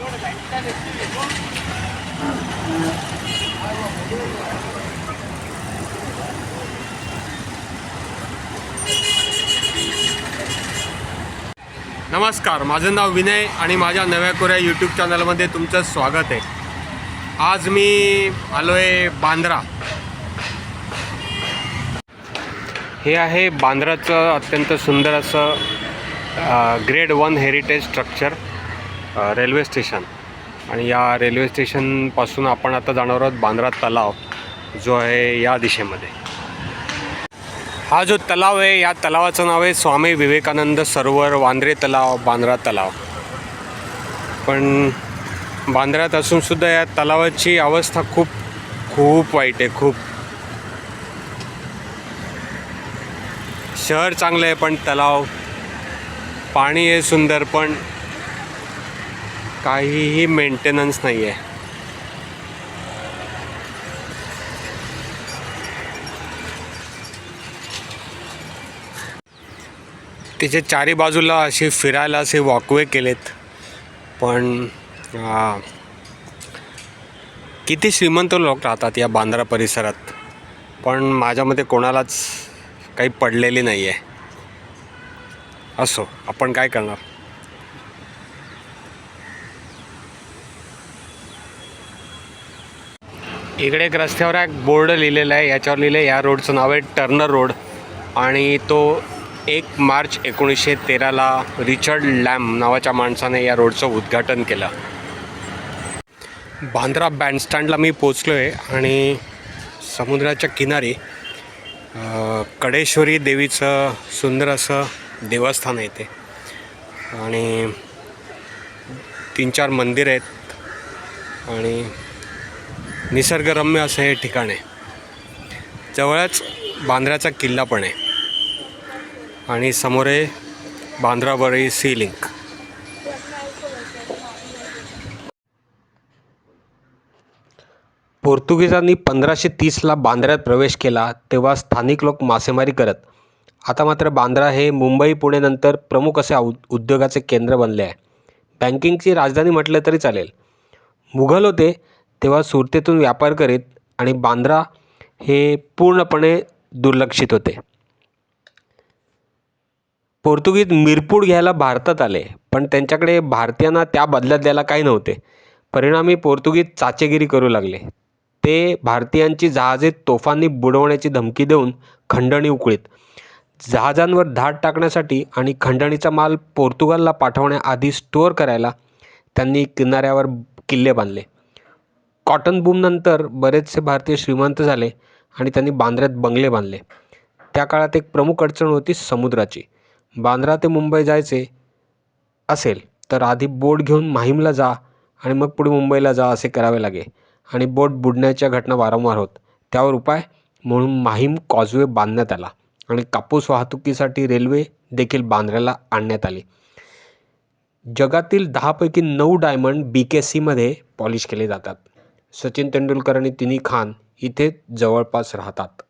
नमस्कार माझं नाव विनय आणि माझ्या नव्या कोऱ्या यूट्यूब चॅनलमध्ये तुमचं स्वागत आहे. आज मी आलो आहे बांद्रा. हे आहे बांद्राचं अत्यंत सुंदर असं grade one heritage structure railway station. आणि या रेल्वे स्टेशनपासून आपण आता जाणार आहोत बांद्रा तलाव जो आहे या दिशेमध्ये. हा जो तलाव आहे या तलावाचं नाव आहे स्वामी विवेकानंद सरोवर वांद्रे तलाव बांद्रा तलाव. पण बांद्र्यात असूनसुद्धा या तलावाची अवस्था खूप खूप वाईट आहे खूप. शहर चांगलं आहे पण तलाव पाणी आहे सुंदर पण काहीही मेंटेनन्स नाही आहे तिचे चारी बाजूला असे फिरायला असे वॉकवे केलेत. पण किती श्रीमंत लोक राहतात या बांद्रा परिसरात. पण माझ्यामध्ये कोणालाच काही पडलेली नाही आहे असो आपण काय करणार? इकडे एक रस्त्यावर एक बोर्ड लिहिलेला आहे. याच्यावर लिहिलं आहे या रोडचं नाव आहे टर्नर रोड. आणि तो एक मार्च एकोणीसशे तेराला रिचर्ड लॅम नावाच्या माणसाने या रोडचं उद्घाटन केलं. बांद्रा बँडस्टँडला मी पोचलो आहे आणि समुद्राच्या किनारी कडेश्वरी देवीचं सुंदर असं देवस्थान आहे ते. आणि तीन चार मंदिर आहेत. आणि निसर्गरम्य असं हे ठिकाण आहे. जवळच बांद्र्याचा किल्ला पण आहे. आणि समोर आहे बांद्रावरी सी लिंक पोर्तुगीजांनी पंधराशे तीसला बांद्र्यात प्रवेश केला तेव्हा स्थानिक लोक मासेमारी करत. आता मात्र बांद्रा हे मुंबई पुणेनंतर प्रमुख असे उद्योगाचे केंद्र बनले आहे. बँकिंगची राजधानी म्हटलं तरी चालेल. मुघल होते तेव्हा सुरतेतून व्यापार करीत आणि बांद्रा हे पूर्णपणे दुर्लक्षित होते. पोर्तुगीज मिरपूड घ्यायला भारतात आले पण त्यांच्याकडे भारतीयांना त्या बदल्यात द्यायला काही नव्हते. परिणामी पोर्तुगीज चाचेगिरी करू लागले. ते भारतीयांची जहाजे तोफांनी बुडवण्याची धमकी देऊन खंडणी उकळीत. जहाजांवर धाड टाकण्यासाठी आणि खंडणीचा माल पोर्तुगालला पाठवण्याआधी स्टोअर करायला त्यांनी किनाऱ्यावर किल्ले बांधले. कॉटन बूमनंतर बरेचसे भारतीय श्रीमंत झाले आणि त्यांनी बांद्र्यात बंगले बांधले. त्या काळात एक प्रमुख अडचण होती समुद्राची. बांद्रा ते मुंबई जायचे असेल तर आधी बोट घेऊन माहीमला जा आणि मग पुढे मुंबईला जा असे करावे लागे आणि बोट बुडण्याच्या घटना वारंवार होत. त्यावर उपाय? म्हणून माहीम कॉजवे बांधण्यात आला आणि कापूस वाहतुकीसाठी रेल्वे देखील बांद्र्याला आणण्यात आली. जगातील दहापैकी नऊ डायमंड बी के सीमध्ये पॉलिश केले जातात. सचिन तेंडुलकर आणि तिनी खान इथे जवळपास राहतात.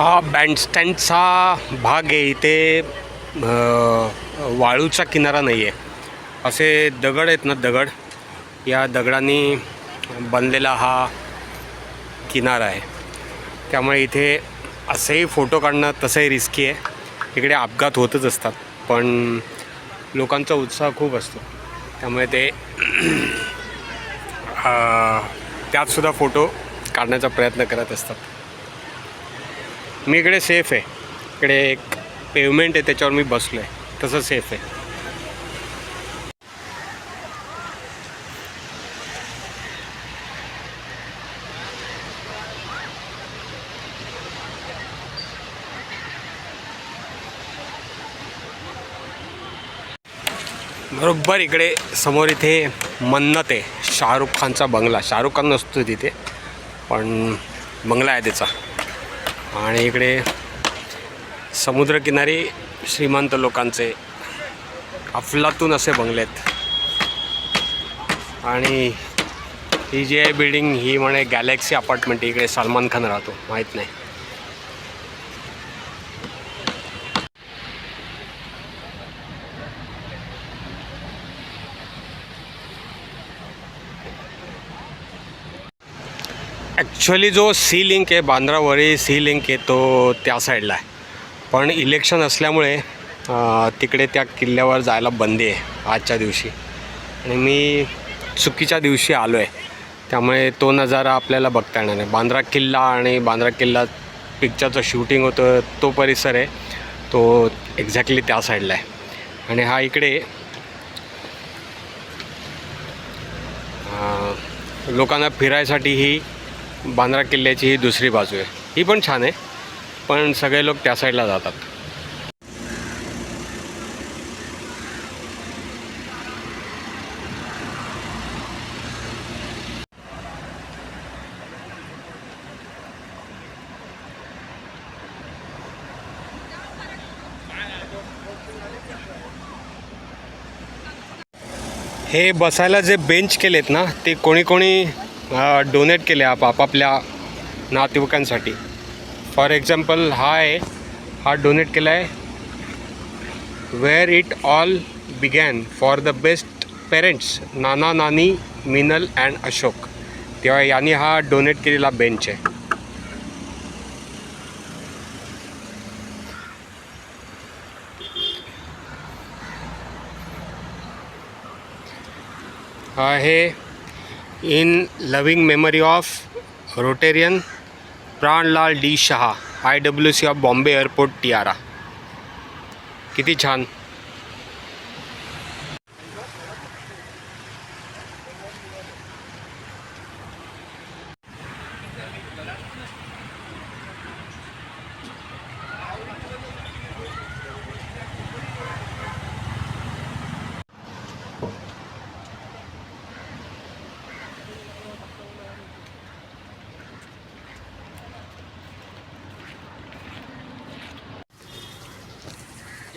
हा बँडस्टँडचा भाग आहे. इथे वाळूचा किनारा नाही आहे असे दगड आहेत ना दगड या दगडांनी बनलेला हा किनारा आहे. त्यामुळे इथे असेही फोटो काढणं तसंही रिस्की आहे. इकडे अपघात होतच असतात पण लोकांचा उत्साह खूप असतो. त्यामुळे ते त्यातसुद्धा फोटो काढण्याचा प्रयत्न करत असतात. मी इकडे सेफ आहे. इकडे एक पेवमेंट आहे त्याच्यावर मी बसलो आहे तसं सेफ आहे. बरोबर इकडे समोर इथे मन्नत आहे. शाहरुख खानचा बंगला. शाहरुख खान नसतो तिथे पण बंगला आहे त्याचा. आणि इकडे समुद्रकिनारी श्रीमंत लोकांचे अफलातून असे बंगले आहेत. आणि ही जी आहे बिल्डिंग ही म्हणे गॅलेक्सी अपार्टमेंट इकडे सलमान खान राहतो माहीत नाही. ॲक्च्युली जो सी लिंक आहे बांद्रावरी सी लिंक आहे तो त्या साईडला आहे. पण इलेक्शन असल्यामुळे तिकडे त्या किल्ल्यावर जायला बंदी आहे आजच्या दिवशी. आणि मी चुकीच्या दिवशी आलो आहे त्यामुळे तो नजारा आपल्याला बघता येणार नाही. बांद्रा किल्ला आणि बांद्रा किल्ला पिक्चरचं शूटिंग होतं तो परिसर आहे. तो एक्झॅक्टली त्या साईडला आहे. आणि हा इकडे लोकांना फिरायसाठी ही बांद्रा किल्ल्याची ही दुसरी बाजू आहे. ही पण छान आहे पण सगळे लोक त्या साईडला जातात. हे बसायला जे बेंच केलेत ना ते कोणी कोणी डोनेट केले आप आपापल्या नातेवाईकांसाठी. फॉर एक्झाम्पल हा आहे. हा डोनेट केला आहे. Where it all began for the best parents Nana Nani Minal and Ashok. तेव्हा यांनी हा डोनेट केलेला बेंच आहे. आहे. In loving memory of Rotarian Pranlal D Shah I W C of Bombay airport Tiara किती छान.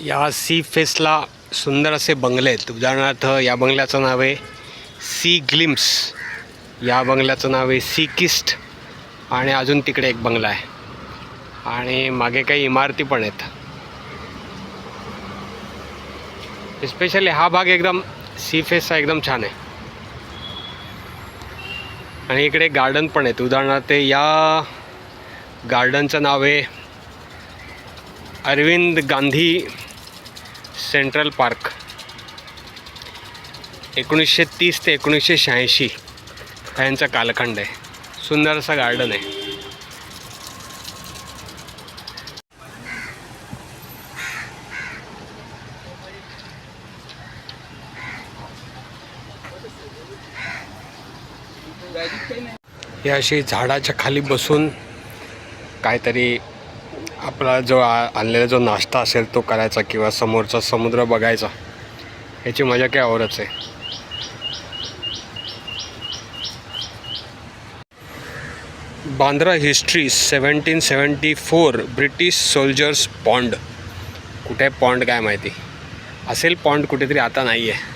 या सी फेसला सुंदर असे बंगले आहेत. उदाहरणार्थ या बंगल्याचं नाव आहे सी ग्लिम्स या बंगल्याचं नाव आहे सी किस्ट. आणि अजून तिकडे एक बंगला आहे. आणि मागे काही इमारती पण आहेत. स्पेशली हा भाग एकदम सी फेसचा एकदम छान आहे. आणि इकडे गार्डन पण आहेत. उदाहरणार्थ या गार्डनचं नाव आहे अरविंद गांधी सेंट्रल पार्क. एकोणीसशे तीस ते एकोणीसशे शहाऐंशी हा यांचा कालखंड आहे. सुंदर असा गार्डन आहे. हे अशी झाडाच्या खाली बसून काहीतरी आपला जो आणलेला जो नाश्ता असेल तो करायचा किंवा समोरचा समुद्र बघायचा याची मजा काय आवडच आहे. Bandra history seventeen seventy four British soldiers pond. कुठे पॉन्ड काय माहिती? असेल पॉन्ड कुठेतरी आता नाही आहे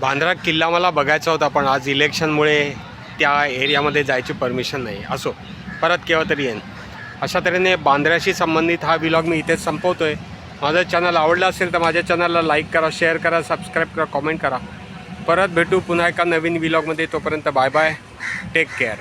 बांद्रा किल्ला मला बघायचा होता पण आज इलेक्शनमुळे त्या एरियामध्ये जायची परमिशन नाही. असो परत केव्हा तरी येईन. अशा तऱ्हेने बांद्र्याशी संबंधित हा व्लॉग मी इथेच संपवतो आहे माझं चॅनल आवडलं असेल तर माझ्या चॅनलला लाईक करा शेअर करा सबस्क्राईब करा कॉमेंट करा. परत भेटू पुन्हा एका नवीन व्लॉगमध्ये तोपर्यंत बाय बाय टेक केअर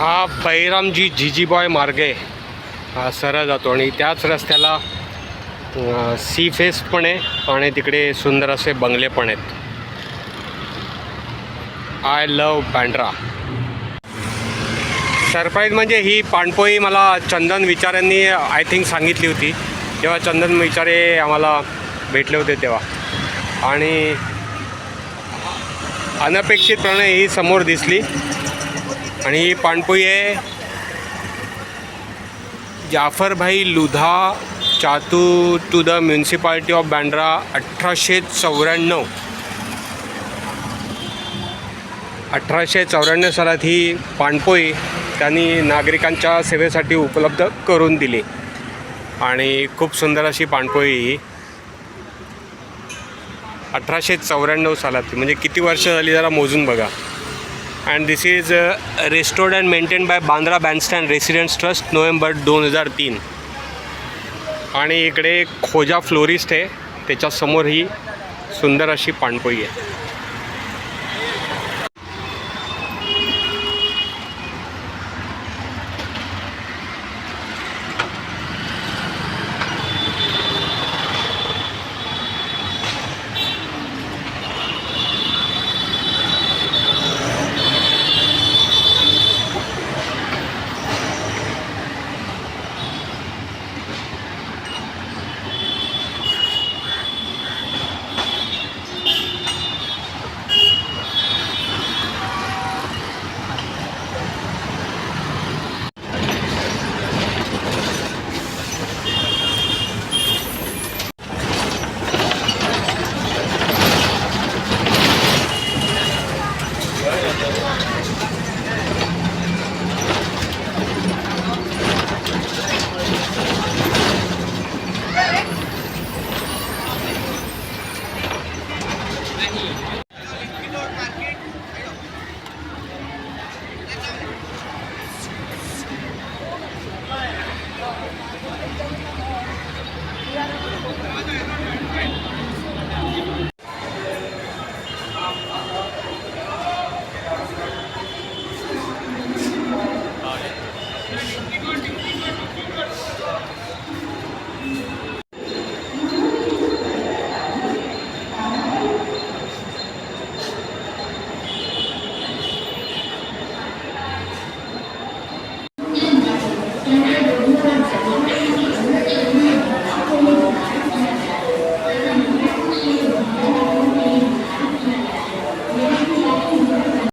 हा बैरामजी जिजीबॉय मार्गे हा सरळ जातो आणि त्याच रस्त्याला सी फेस पण आहे आणि तिकडे सुंदर असे बंगले पण आहेत. आय लव बँड्रा सरप्राईज म्हणजे ही पाणपोई मला चंदन विचारांनी आय थिंक सांगितली होती. जेव्हा चंदन विचारे आम्हाला भेटले होते तेव्हा. आणि अनपेक्षितपणे ही समोर दिसली. आणि ही पाणपोई आहे. Jafarbhai Ludha Chatu to the municipality of Bandra अठराशे चौऱ्याण्णव. अठराशे चौऱ्याण्णव सालात ही पाणपोई त्यांनी नागरिकांच्या सेवेसाठी उपलब्ध करून दिली. आणि खूप सुंदर अशी पाणपोई ही. अठराशे चौऱ्याण्णव सालात म्हणजे किती वर्ष झाली जरा मोजून बघा. And this is restored and maintain by Bandra bandstand residents trust November दोन हजार तीन. आणि इकडे खोजा फ्लोरिस्ट आहे. त्याच्यासमोर ही सुंदर अशी पाणपोई आहे.